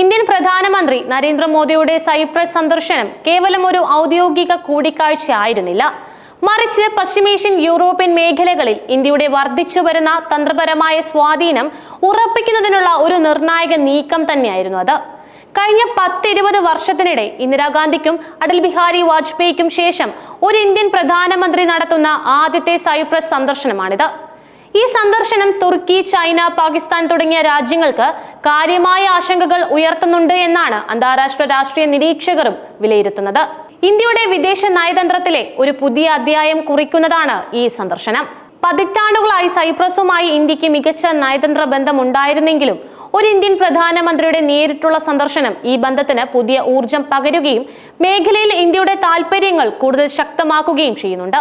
Indian പ്രധാനമന്ത്രി നരേന്ദ്രമോദിയുടെ Cyprus സന്ദർശനം കേവലം ഒരു ഔദ്യോഗിക കൂടിക്കാഴ്ച ആയിരുന്നില്ല മറിച്ച് പശ്ചിമേഷ്യൻ യൂറോപ്യൻ മേഖലകളിൽ ഇന്ത്യയുടെ വർദ്ധിച്ചു വരുന്ന തന്ത്രപരമായ സ്വാധീനം ഉറപ്പിക്കുന്നതിനുള്ള ഒരു നിർണായക നീക്കം തന്നെയായിരുന്നു അത്. കഴിഞ്ഞ പത്തിരുപത് വർഷത്തിനിടെ ഇന്ദിരാഗാന്ധിക്കും അടൽ ബിഹാരി വാജ്പേയിക്കും ശേഷം ഒരു ഇന്ത്യൻ പ്രധാനമന്ത്രി നടത്തുന്ന ആദ്യത്തെ സൈപ്രസ് സന്ദർശനമാണിത്. ഈ സന്ദർശനം തുർക്കി ചൈന പാകിസ്ഥാൻ തുടങ്ങിയ രാജ്യങ്ങൾക്ക് കാര്യമായ ആശങ്കകൾ ഉയർത്തുന്നുണ്ട് എന്നാണ് അന്താരാഷ്ട്ര രാഷ്ട്രീയ നിരീക്ഷകരും വിലയിരുത്തുന്നത്. ഇന്ത്യയുടെ വിദേശ നയതന്ത്രത്തിലെ ഒരു പുതിയ അധ്യായം കുറിക്കുന്നതാണ് ഈ സന്ദർശനം. പതിറ്റാണ്ടുകളായി സൈപ്രസുമായി ഇന്ത്യയ്ക്ക് മികച്ച നയതന്ത്ര ബന്ധമുണ്ടായിരുന്നെങ്കിലും ഒരു ഇന്ത്യൻ പ്രധാനമന്ത്രിയുടെ നേരിട്ടുള്ള സന്ദർശനം ഈ ബന്ധത്തിന് പുതിയ ഊർജം പകരുകയും മേഖലയിൽ ഇന്ത്യയുടെ താൽപ്പര്യങ്ങൾ കൂടുതൽ ശക്തമാക്കുകയും ചെയ്യുന്നുണ്ട്.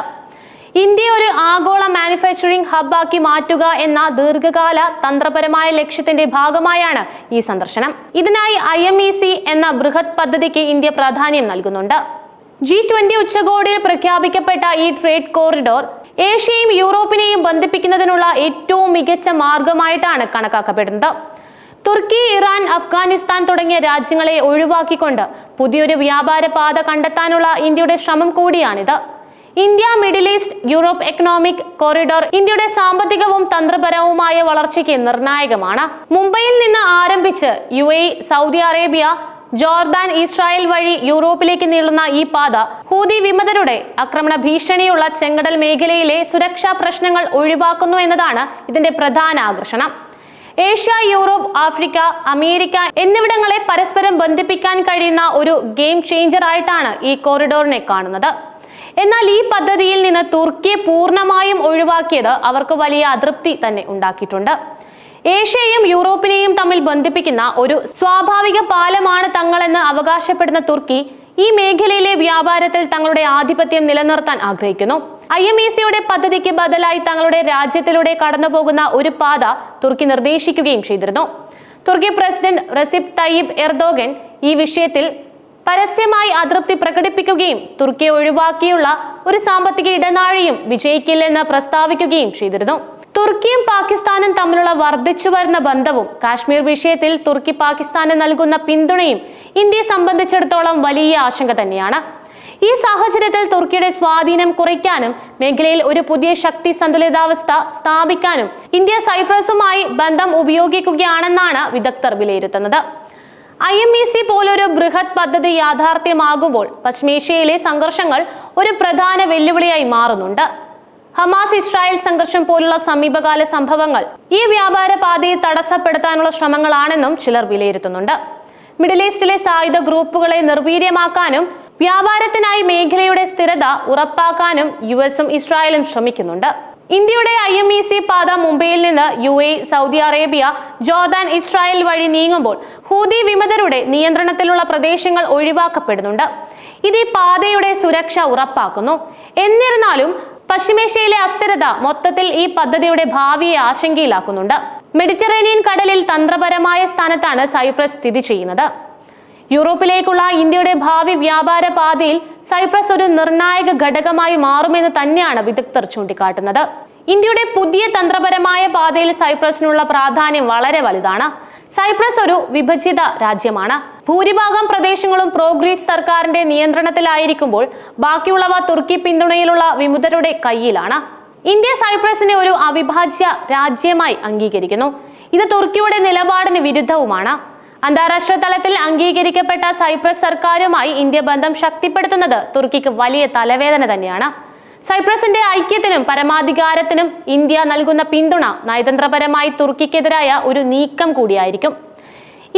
ഇന്ത്യ ഒരു ആഗോള മാനുഫാക്ചറിംഗ് ഹബ്ബാക്കി മാറ്റുക എന്ന ദീർഘകാല തന്ത്രപരമായ ലക്ഷ്യത്തിന്റെ ഭാഗമായാണ് ഈ സന്ദർശനം. ഇതിനായി ഐ സി എന്ന ബൃഹത് പദ്ധതിക്ക് ഇന്ത്യ പ്രാധാന്യം നൽകുന്നുണ്ട്. ജി ട്വന്റി ഉച്ചകോടിയിൽ പ്രഖ്യാപിക്കപ്പെട്ട ഈ ട്രേഡ് കോറിഡോർ ഏഷ്യയും യൂറോപ്പിനെയും ബന്ധിപ്പിക്കുന്നതിനുള്ള ഏറ്റവും മികച്ച മാർഗമായിട്ടാണ് കണക്കാക്കപ്പെടുന്നത്. തുർക്കി ഇറാൻ അഫ്ഗാനിസ്ഥാൻ തുടങ്ങിയ രാജ്യങ്ങളെ ഒഴിവാക്കിക്കൊണ്ട് പുതിയൊരു വ്യാപാര പാത കണ്ടെത്താനുള്ള ഇന്ത്യയുടെ ശ്രമം കൂടിയാണിത്. India Middle East Europe economic corridor ഇന്ത്യയുടെ സാമ്പത്തികവും തന്ത്രപരവുമായ വളർച്ചയ്ക്ക് നിർണായകമാണ്. മുംബൈയിൽ നിന്ന് ആരംഭിച്ച് U Saudi Arabia Jordan Israel വഴി യൂറോപ്പിലേക്ക് നീളുന്ന ഈ പാത ഹൂതി വിമതരുടെ ആക്രമണ ഭീഷണിയുള്ള ചെങ്കടൽ മേഖലയിലെ സുരക്ഷാ പ്രശ്നങ്ങൾ ഒഴിവാക്കുന്നു എന്നതാണ് ഇതിന്റെ പ്രധാന ആകർഷണം. ഏഷ്യ യൂറോപ്പ് ആഫ്രിക്ക അമേരിക്ക എന്നിവിടങ്ങളെ പരസ്പരം ബന്ധിപ്പിക്കാൻ കഴിയുന്ന ഒരു ഗെയിം ചേഞ്ചർ ആയിട്ടാണ് ഈ കോറിഡോറിനെ കാണുന്നത്. എന്നാൽ ഈ പദ്ധതിയിൽ നിന്ന് തുർക്കിയെ പൂർണമായും ഒഴിവാക്കിയത് അവർക്ക് വലിയ അതൃപ്തി തന്നെ ഉണ്ടാക്കിയിട്ടുണ്ട്. ഏഷ്യയും യൂറോപ്പിനെയും തമ്മിൽ ബന്ധിപ്പിക്കുന്ന ഒരു സ്വാഭാവിക പാലമാണ് തങ്ങളെന്ന് അവകാശപ്പെടുന്ന തുർക്കി ഈ മേഖലയിലെ വ്യാപാരത്തിൽ തങ്ങളുടെ ആധിപത്യം നിലനിർത്താൻ ആഗ്രഹിക്കുന്നു. ഐ എം ഇ സിയുടെ പദ്ധതിക്ക് ബദലായി തങ്ങളുടെ രാജ്യത്തിലൂടെ കടന്നുപോകുന്ന ഒരു പാത തുർക്കി നിർദ്ദേശിക്കുകയും ചെയ്തിരുന്നു. തുർക്കി പ്രസിഡന്റ് റസിബ് തയ്യിബ് എർദോഗൻ ഈ വിഷയത്തിൽ പരസ്യമായി അതൃപ്തി പ്രകടിപ്പിക്കുകയും തുർക്കിയെ ഒഴിവാക്കിയുള്ള ഒരു സാമ്പത്തിക ഇടനാഴിയും വിജയിക്കില്ലെന്ന് പ്രസ്താവിക്കുകയും ചെയ്തിരുന്നു. തുർക്കിയും പാകിസ്ഥാനും തമ്മിലുള്ള വർദ്ധിച്ചു വരുന്ന ബന്ധവും കാശ്മീർ വിഷയത്തിൽ തുർക്കി പാകിസ്ഥാന് നൽകുന്ന പിന്തുണയും ഇന്ത്യയെ സംബന്ധിച്ചിടത്തോളം വലിയ ആശങ്ക തന്നെയാണ്. ഈ സാഹചര്യത്തിൽ തുർക്കിയുടെ സ്വാധീനം കുറയ്ക്കാനും മേഖലയിൽ ഒരു പുതിയ ശക്തി സന്തുലിതാവസ്ഥ സ്ഥാപിക്കാനും ഇന്ത്യ സൈപ്രസുമായി ബന്ധം ഉപയോഗിക്കുകയാണെന്നാണ് വിദഗ്ധർ വിലയിരുത്തുന്നത്. ഐ എം ഇ സി പോലൊരു ബൃഹത് പദ്ധതി യാഥാർത്ഥ്യമാകുമ്പോൾ പശ്ചിമേഷ്യയിലെ സംഘർഷങ്ങൾ ഒരു പ്രധാന വെല്ലുവിളിയായി മാറുന്നുണ്ട്. ഹമാസ് ഇസ്രായേൽ സംഘർഷം പോലുള്ള സമീപകാല സംഭവങ്ങൾ ഈ വ്യാപാര പാതയെ തടസ്സപ്പെടുത്താനുള്ള ശ്രമങ്ങളാണെന്നും ചിലർ വിലയിരുത്തുന്നുണ്ട്. മിഡിൽ ഈസ്റ്റിലെ സായുധ ഗ്രൂപ്പുകളെ നിർവീര്യമാക്കാനും വ്യാപാരത്തിനായി മേഖലയുടെ സ്ഥിരത ഉറപ്പാക്കാനും യു എസും ഇസ്രായേലും ശ്രമിക്കുന്നുണ്ട്. ഇന്ത്യയുടെ ഐ എം ഇ സി പാത മുംബൈയിൽ നിന്ന് U A Saudi Arabia Jordan Israel വഴി നീങ്ങുമ്പോൾ ഹൂതി വിമതരുടെ നിയന്ത്രണത്തിലുള്ള പ്രദേശങ്ങൾ ഒഴിവാക്കപ്പെടുന്നുണ്ട്. ഇത് ഈ പാതയുടെ സുരക്ഷ ഉറപ്പാക്കുന്നു. എന്നിരുന്നാലും പശ്ചിമേഷ്യയിലെ അസ്ഥിരത മൊത്തത്തിൽ ഈ പദ്ധതിയുടെ ഭാവിയെ ആശങ്കയിലാക്കുന്നുണ്ട്. മെഡിറ്ററേനിയൻ കടലിൽ തന്ത്രപരമായ സ്ഥാനത്താണ് സൈപ്രസ് സ്ഥിതി ചെയ്യുന്നത്. യൂറോപ്പിലേക്കുള്ള ഇന്ത്യയുടെ ഭാവി വ്യാപാര പാതയിൽ സൈപ്രസ് ഒരു നിർണായക ഘടകമായി മാറുമെന്ന് തന്നെയാണ് വിദഗ്ധർ ചൂണ്ടിക്കാട്ടുന്നത്. ഇന്ത്യയുടെ പുതിയ തന്ത്രപരമായ പാതയിൽ സൈപ്രസിനുള്ള പ്രാധാന്യം വളരെ വലുതാണ്. സൈപ്രസ് ഒരു വിഭജിത രാജ്യമാണ്. ഭൂരിഭാഗം പ്രദേശങ്ങളും പ്രോഗ്രീസ് സർക്കാരിന്റെ നിയന്ത്രണത്തിലായിരിക്കുമ്പോൾ ബാക്കിയുള്ളവ തുർക്കി പിന്തുണയിലുള്ള വിമുതരുടെ കയ്യിലാണ്. ഇന്ത്യ സൈപ്രസിനെ ഒരു അവിഭാജ്യ രാജ്യമായി അംഗീകരിക്കുന്നു. ഇത് തുർക്കിയുടെ നിലപാടിന് വിരുദ്ധവുമാണ്. അന്താരാഷ്ട്ര തലത്തിൽ അംഗീകരിക്കപ്പെട്ട സൈപ്രസ് സർക്കാരുമായി ഇന്ത്യ ബന്ധം ശക്തിപ്പെടുത്തുന്നത് തുർക്കിക്ക് വലിയ തലവേദന തന്നെയാണ്. സൈപ്രസിന്റെ ഐക്യത്തിനും പരമാധികാരത്തിനും ഇന്ത്യ നൽകുന്ന പിന്തുണ നയതന്ത്രപരമായി തുർക്കിക്കെതിരായ ഒരു നീക്കം കൂടിയായിരിക്കും.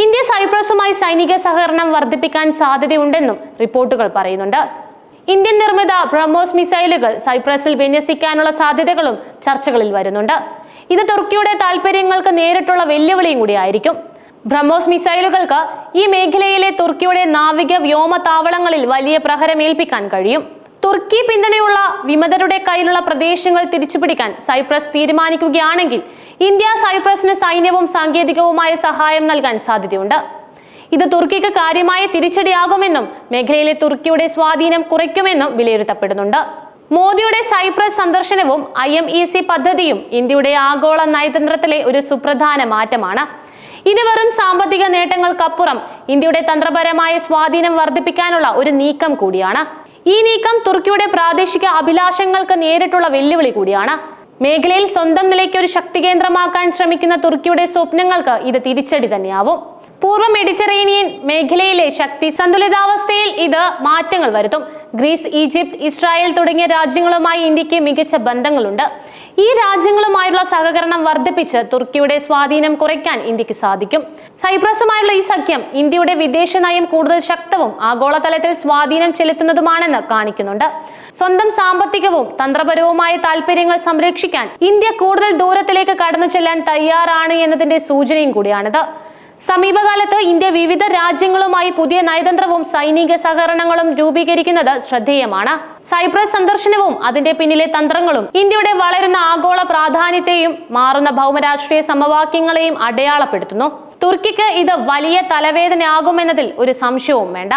ഇന്ത്യ സൈപ്രസുമായി സൈനിക സഹകരണം വർദ്ധിപ്പിക്കാൻ സാധ്യതയുണ്ടെന്നും റിപ്പോർട്ടുകൾ പറയുന്നുണ്ട്. ഇന്ത്യൻ നിർമ്മിത ബ്രഹ്മോസ് മിസൈലുകൾ സൈപ്രസിൽ വിന്യസിക്കാനുള്ള സാധ്യതകളും ചർച്ചകളിൽ വരുന്നുണ്ട്. ഇത് തുർക്കിയുടെ താൽപര്യങ്ങൾക്ക് നേരിട്ടുള്ള വെല്ലുവിളിയും കൂടിയായിരിക്കും. ബ്രഹ്മോസ് മിസൈലുകൾക്ക് ഈ മേഖലയിലെ തുർക്കിയുടെ നാവിക വ്യോമ താവളങ്ങളിൽ വലിയ പ്രഹരമേൽപ്പിക്കാൻ കഴിയും. തുർക്കി പിന്തുണയുള്ള വിമതരുടെ കയ്യിലുള്ള പ്രദേശങ്ങൾ തിരിച്ചുപിടിക്കാൻ സൈപ്രസ് തീരുമാനിക്കുകയാണെങ്കിൽ ഇന്ത്യ സൈപ്രസിന് സൈന്യവും സാങ്കേതികവുമായ സഹായം നൽകാൻ സാധ്യതയുണ്ട്. ഇത് തുർക്കിക്ക് കാര്യമായ തിരിച്ചടിയാകുമെന്നും മേഖലയിലെ തുർക്കിയുടെ സ്വാധീനം കുറയ്ക്കുമെന്നും വിലയിരുത്തപ്പെടുന്നുണ്ട്. മോദിയുടെ സൈപ്രസ് സന്ദർശനവും ഐ പദ്ധതിയും ഇന്ത്യയുടെ ആഗോള നയതന്ത്രത്തിലെ ഒരു സുപ്രധാന മാറ്റമാണ്. ഇത് വെറും സാമ്പത്തിക നേട്ടങ്ങൾക്കപ്പുറം ഇന്ത്യയുടെ തന്ത്രപരമായ സ്വാധീനം വർദ്ധിപ്പിക്കാനുള്ള ഒരു നീക്കം കൂടിയാണ്. ഈ നീക്കം തുർക്കിയുടെ പ്രാദേശിക അഭിലാഷങ്ങൾക്ക് നേരിട്ടുള്ള വെല്ലുവിളി കൂടിയാണ്. മേഖലയിൽ സ്വന്തം നിലയ്ക്ക് ഒരു ശക്തി കേന്ദ്രമാക്കാൻ ശ്രമിക്കുന്ന തുർക്കിയുടെ സ്വപ്നങ്ങൾക്ക് ഇത് തിരിച്ചടി തന്നെയാവും. പൂർവ മെഡിറ്ററേനിയൻ മേഖലയിലെ ശക്തി സന്തുലിതാവസ്ഥയിൽ ഇത് മാറ്റങ്ങൾ വരുത്തും. ഗ്രീസ് ഈജിപ്ത് ഇസ്രായേൽ തുടങ്ങിയ രാജ്യങ്ങളുമായി ഇന്ത്യയ്ക്ക് മികച്ച ബന്ധങ്ങളുണ്ട്. ഈ രാജ്യങ്ങളുമായുള്ള സഹകരണം വർദ്ധിപ്പിച്ച് തുർക്കിയുടെ സ്വാധീനം കുറയ്ക്കാൻ ഇന്ത്യയ്ക്ക് സാധിക്കും. സൈപ്രസുമായുള്ള ഈ സഖ്യം ഇന്ത്യയുടെ വിദേശ നയം കൂടുതൽ ശക്തവും ആഗോളതലത്തിൽ സ്വാധീനം ചെലുത്തുന്നതുമാണെന്ന് കാണിക്കുന്നുണ്ട്. സ്വന്തം സാമ്പത്തികവും തന്ത്രപരവുമായ താല്പര്യങ്ങൾ സംരക്ഷിക്കാൻ ഇന്ത്യ കൂടുതൽ ദൂരത്തിലേക്ക് കടന്നു ചെല്ലാൻ തയ്യാറാണ് എന്നതിന്റെ സൂചനയും കൂടിയാണിത്. സമീപകാലത്ത് ഇന്ത്യ വിവിധ രാജ്യങ്ങളുമായി പുതിയ നയതന്ത്രവും സൈനിക സഹകരണങ്ങളും രൂപീകരിക്കുന്നത് ശ്രദ്ധേയമാണ്. സൈപ്രസ് സന്ദർശനവും അതിന്റെ പിന്നിലെ തന്ത്രങ്ങളും ഇന്ത്യയുടെ വളരുന്ന ആഗോള പ്രാധാന്യത്തെയും മാറുന്ന ഭൗമരാഷ്ട്രീയ സമവാക്യങ്ങളെയും അടയാളപ്പെടുത്തുന്നു. തുർക്കിക്ക് ഇത് വലിയ തലവേദനയാകുമെന്നതിൽ ഒരു സംശയവും വേണ്ട.